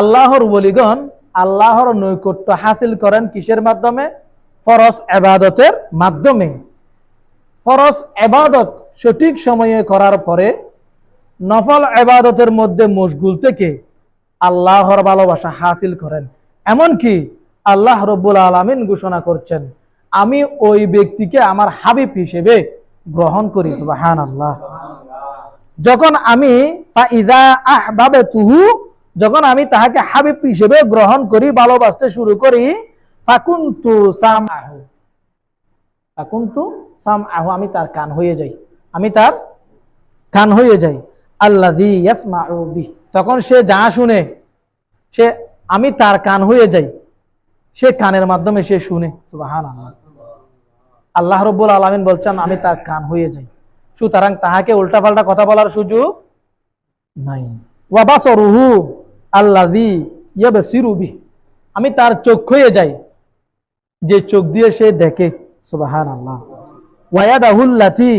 আল্লাহর বলিগণ আল্লাহর নৈকট্য হাসিল করেন কিসের মাধ্যমে? ফরজ এবাদতের মাধ্যমে। ফরজ এবাদত সঠিক সময়ে করার পরে নফল এবাদতের মধ্যে মশগুল থেকে আল্লাহর ভালোবাসা হাসিল করেন। এমনকি আল্লাহ রব্বুল আলমিন ঘোষণা করছেন, আমি ওই ব্যক্তিকে আমার হাবিব হিসেবে গ্রহণ করি। সুবাহান আল্লাহ যখন আমি আহবাবে তুহু যখন আমি তাহাকে হাবিব হিসেবে গ্রহণ করি, ভালোবাসতে শুরু করি, ফাকুন্তু সাম আহু ফাকুন্তু সাম আহু আমি তার কান হয়ে যাই। আমি তার কান হয়ে যাই। আল্লাহ তখন সে যা শুনে, সে, আমি তার কান হয়ে যাই। সে কানের মাধ্যমে সে শুনে, সুবহানাল্লাহ। আল্লাহ রব্বুল আলামিন বলছেন, আমি তার কান হয়ে যাই। সুতরাং তাহাকে উল্টাপাল্টা কথা বলার সুযোগ নাই। ওয়াবাসরুহু আল্লাযী ইয়াবসিরু বি আমি তার চোখ হয়ে যাই। যে চোখ দিয়ে সে দেখে, সুবহানাল্লাহ। ওয়ায়াদাহুল্লাতি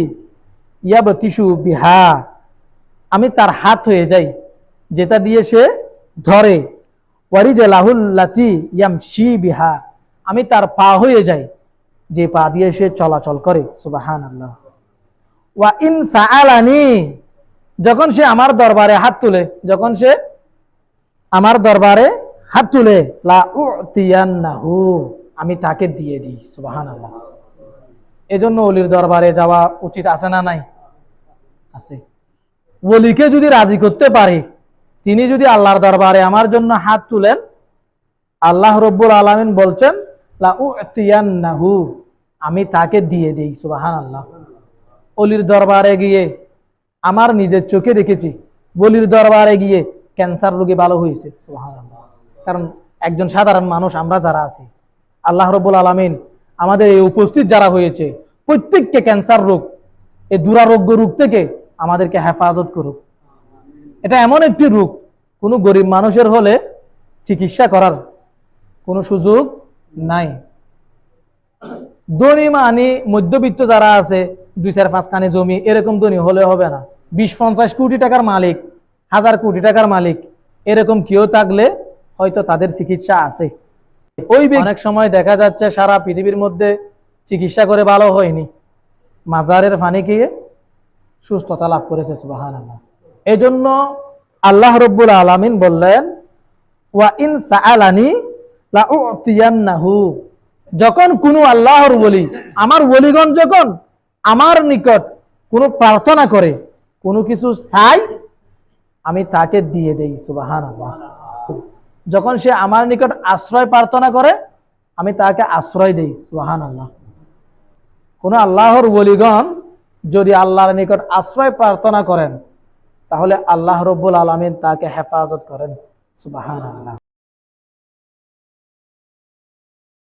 ইয়াবতিশু বিহা। আমি তার হাত হয়ে যাই, যেটা দিয়ে সে ধরে। ওয়ারিজালাহুল্লাতি ইয়ামশি বিহা। আমি তার পা হয়ে যাই, যে পা দিয়ে সে চলাচল করে, সুবহানাল্লাহ। ওয়া ইন সাআলানি, যখন সে আমার দরবারে হাত তুলে, যখন সে আমার দরবারে হাত তুলে আমি তাকে দিয়ে দিই, সুবহানাল্লাহ। এজন্য অলির দরবারে যাওয়া উচিত আছে না নাই? আছে। ওলিকে যদি রাজি করতে পারি, তিনি যদি আল্লাহর দরবারে আমার জন্য হাত তুলেন, আল্লাহ রব্বুল আলামিন বলছেন, লা উতিয়ান্নাহু, আমি তাকে দিয়ে দিই সুবাহান আল্লাহ অলির দরবারে গিয়ে, আমার নিজের চোখে দেখেছি বলির দরবারে গিয়ে ক্যান্সার রোগী ভালো হয়েছে কারণ একজন সাধারণ মানুষ, আমরা যারা আছি, আল্লাহ রব্বুল আলামিন আমাদের এই উপস্থিত যারা হয়েছে, প্রত্যেককে ক্যান্সার রোগ, এই দুরারোগ্য রোগ থেকে আমাদেরকে হেফাজত করুক। এটা এমন একটি রোগ, কোনো গরিব মানুষের হলে চিকিৎসা করার কোনো সুযোগ নাই। ধনী মানি মধ্যবিত্ত যারা আছে, দুই চার পাঁচ কানে জমি, এরকম ধনী হলে হবে না। বিশ পঞ্চাশ কোটি টাকার মালিক হাজার কোটি টাকার মালিক, এরকম কেউ থাকলে হয়তো তাদের চিকিৎসা আছে। ওই অনেক সময় দেখা যাচ্ছে সারা পৃথিবীর মধ্যে চিকিৎসা করে ভালো হয়নি। মাজারের ফানি খেয়ে সুস্থতা লাভ করেছে সুবাহান আল্লাহ এই জন্য আল্লাহ রব্বুল আলমিন বললেন, ওয়া ইন সাআলানি লা উতিয়ান্নাহু যখন কোনো আল্লাহর বলি আমার বলিগণ যখন আমার নিকট কোনো প্রার্থনা করে, কোনো কিছু চাই আমি তাকে দিয়ে দেই সুবাহান আল্লাহ যখন সে আমার নিকট আশ্রয় প্রার্থনা করে, আমি তাকে আশ্রয় দেই সুবাহান আল্লাহ কোন আল্লাহর বলিগণ যদি আল্লাহর নিকট আশ্রয় প্রার্থনা করেন, তাহলে আল্লাহ রব্বুল আলমিন তাকে হেফাজত করেন সুবাহান আল্লাহ